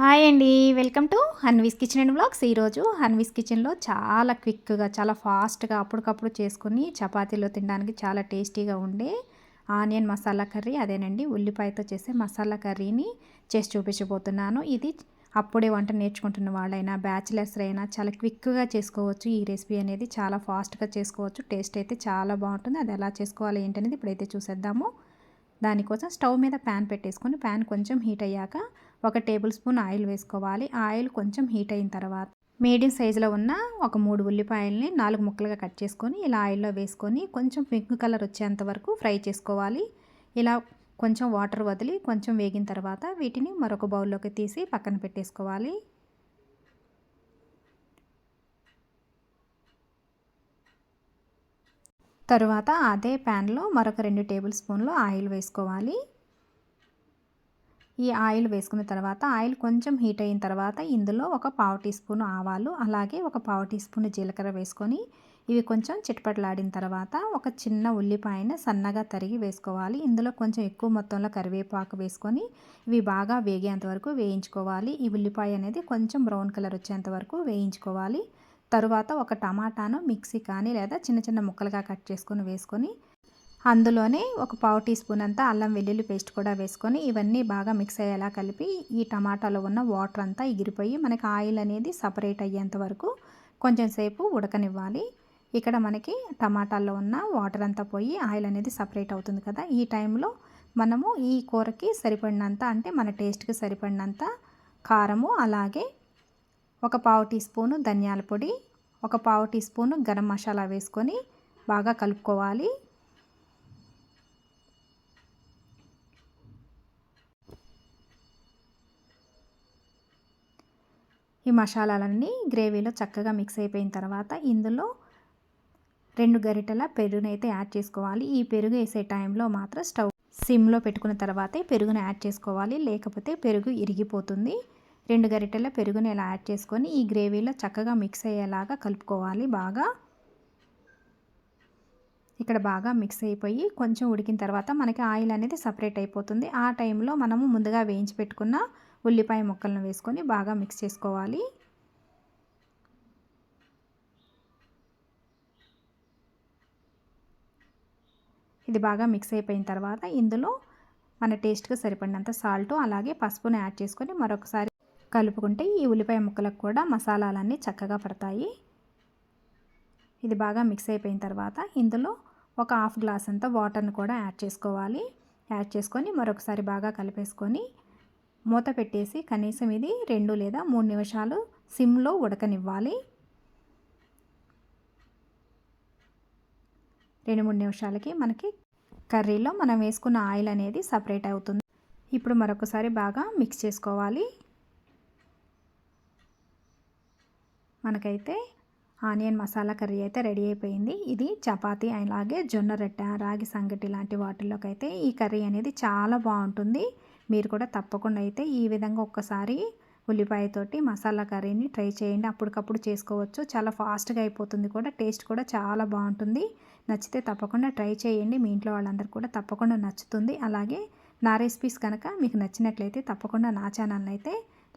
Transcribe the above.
Hi అండి. Welcome to Hanvi's kitchen and blogs ఈరోజు హన్వీస్ కిచెన్లో చాలా క్విక్గా చాలా ఫాస్ట్గా అప్పటికప్పుడు చేసుకుని చపాతీలో తినడానికి చాలా టేస్టీగా ఉండే ఆనియన్ మసాలా కర్రీ. అదేనండి ఉల్లిపాయతో చేసే మసాలా కర్రీని చేసి చూపించబోతున్నాను. ఇది అప్పుడే వంట నేర్చుకుంటున్న వాళ్ళైనా బ్యాచిలర్స్ అయినా చాలా క్విక్గా చేసుకోవచ్చు. ఈ రెసిపీ అనేది చాలా ఫాస్ట్గా చేసుకోవచ్చు. టేస్ట్ అయితే చాలా బాగుంటుంది. అది ఎలా చేసుకోవాలి ఏంటనేది ఇప్పుడైతే చూసేద్దాము. దానికోసం స్టవ్ మీద ప్యాన్ పెట్టేసుకొని ప్యాన్ కొంచెం హీట్ అయ్యాక ఒక టేబుల్ స్పూన్ ఆయిల్ వేసుకోవాలి. ఆయిల్ కొంచెం హీట్ అయిన తర్వాత మీడియం సైజులో ఉన్న ఒక మూడు ఉల్లిపాయల్ని నాలుగు ముక్కలుగా కట్ చేసుకొని ఇలా ఆయిల్లో వేసుకొని కొంచెం పింక్ కలర్ వచ్చేంత వరకు ఫ్రై చేసుకోవాలి. ఇలా కొంచెం వాటర్ వదిలి కొంచెం వేగిన తర్వాత వీటిని మరొక బౌల్లోకి తీసి పక్కన పెట్టేసుకోవాలి. తరువాత అదే ప్యాన్లో మరొక రెండు టేబుల్ స్పూన్లు ఆయిల్ వేసుకోవాలి. ఈ ఆయిల్ వేసుకున్న తర్వాత ఆయిల్ కొంచెం హీట్ అయిన తర్వాత ఇందులో ఒక పావు టీ స్పూన్ ఆవాలు అలాగే ఒక పావు టీ స్పూన్ జీలకర్ర వేసుకొని ఇవి కొంచెం చిట్పట్లాడిన తర్వాత ఒక చిన్న ఉల్లిపాయను సన్నగా తరిగి వేసుకోవాలి. ఇందులో కొంచెం ఎక్కువ మొత్తంలో కరివేపాకు వేసుకొని ఇవి బాగా వేగేంత వరకు వేయించుకోవాలి. ఈ ఉల్లిపాయ అనేది కొంచెం బ్రౌన్ కలర్ వచ్చేంత వరకు వేయించుకోవాలి. తరువాత ఒక టమాటాను మిక్సీ కానీ లేదా చిన్న చిన్న ముక్కలుగా కట్ చేసుకొని వేసుకొని అందులోనే ఒక పావు టీ స్పూన్ అంతా అల్లం వెల్లుల్లి పేస్ట్ కూడా వేసుకొని ఇవన్నీ బాగా మిక్స్ అయ్యేలా కలిపి ఈ టమాటాలో ఉన్న వాటర్ అంతా ఎగిరిపోయి మనకి ఆయిల్ అనేది సపరేట్ అయ్యేంత వరకు కొంచెం సేపు ఉడకనివ్వాలి. ఇక్కడ మనకి టమాటాల్లో ఉన్న వాటర్ అంతా పోయి ఆయిల్ అనేది సపరేట్ అవుతుంది కదా. ఈ టైంలో మనము ఈ కూరకి సరిపడినంత అంటే మన టేస్ట్కి సరిపడినంత కారము అలాగే ఒక పావు టీ స్పూను ధనియాల పొడి ఒక పావు టీ స్పూను గరం మసాలా వేసుకొని బాగా కలుపుకోవాలి. ఈ మసాలాలన్నీ గ్రేవీలో చక్కగా మిక్స్ అయిపోయిన తర్వాత ఇందులో రెండు గరిటెల పెరుగునైతే యాడ్ చేసుకోవాలి. ఈ పెరుగు వేసే టైంలో మాత్రం స్టవ్ సిమ్లో పెట్టుకున్న తర్వాతే పెరుగును యాడ్ చేసుకోవాలి. లేకపోతే పెరుగు ఇరిగిపోతుంది. రెండు గరిటెల పెరుగుని ఇలా యాడ్ చేసుకొని ఈ గ్రేవీలో చక్కగా మిక్స్ అయ్యేలాగా కలుపుకోవాలి బాగా. ఇక్కడ బాగా మిక్స్ అయిపోయి కొంచెం ఉడికిన తర్వాత మనకి ఆయిల్ అనేది సపరేట్ అయిపోతుంది. ఆ టైంలో మనము ముందుగా వేయించి పెట్టుకున్న ఉల్లిపాయ ముక్కలను వేసుకొని బాగా మిక్స్ చేసుకోవాలి. ఇది బాగా మిక్స్ అయిపోయిన తర్వాత ఇందులో మన టేస్ట్కి సరిపడినంత సాల్ట్ అలాగే పసుపును యాడ్ చేసుకొని మరొకసారి కలుపుకుంటే ఈ ఉల్లిపాయ ముక్కలకు కూడా మసాలాలన్నీ చక్కగా పడతాయి. ఇది బాగా మిక్స్ అయిపోయిన తర్వాత ఇందులో ఒక హాఫ్ గ్లాస్ అంతా వాటర్ని కూడా యాడ్ చేసుకోవాలి. యాడ్ చేసుకొని మరొకసారి బాగా కలిపేసుకొని మూత పెట్టేసి కనీసం ఇది రెండు లేదా మూడు నిమిషాలు సిమ్లో ఉడకనివ్వాలి. రెండు మూడు నిమిషాలకి మనకి కర్రీలో మనం వేసుకున్న ఆయిల్ అనేది సపరేట్ అవుతుంది. ఇప్పుడు మరొకసారి బాగా మిక్స్ చేసుకోవాలి. మనకైతే ఆనియన్ మసాలా కర్రీ అయితే రెడీ అయిపోయింది. ఇది చపాతి అలాగే జొన్న రొట్టె రాగి సంగటి లాంటి వాటిల్లోకి అయితే ఈ కర్రీ అనేది చాలా బాగుంటుంది. మీరు కూడా తప్పకుండా అయితే ఈ విధంగా ఒక్కసారి ఉల్లిపాయతోటి మసాలా కర్రీని ట్రై చేయండి. అప్పటికప్పుడు చేసుకోవచ్చు. చాలా ఫాస్ట్గా అయిపోతుంది కూడా. టేస్ట్ కూడా చాలా బాగుంటుంది. నచ్చితే తప్పకుండా ట్రై చేయండి. మీ ఇంట్లో వాళ్ళందరూ కూడా తప్పకుండా నచ్చుతుంది. అలాగే నా రెసిపీస్ కనుక మీకు నచ్చినట్లయితే తప్పకుండా నా ఛానల్ అయితే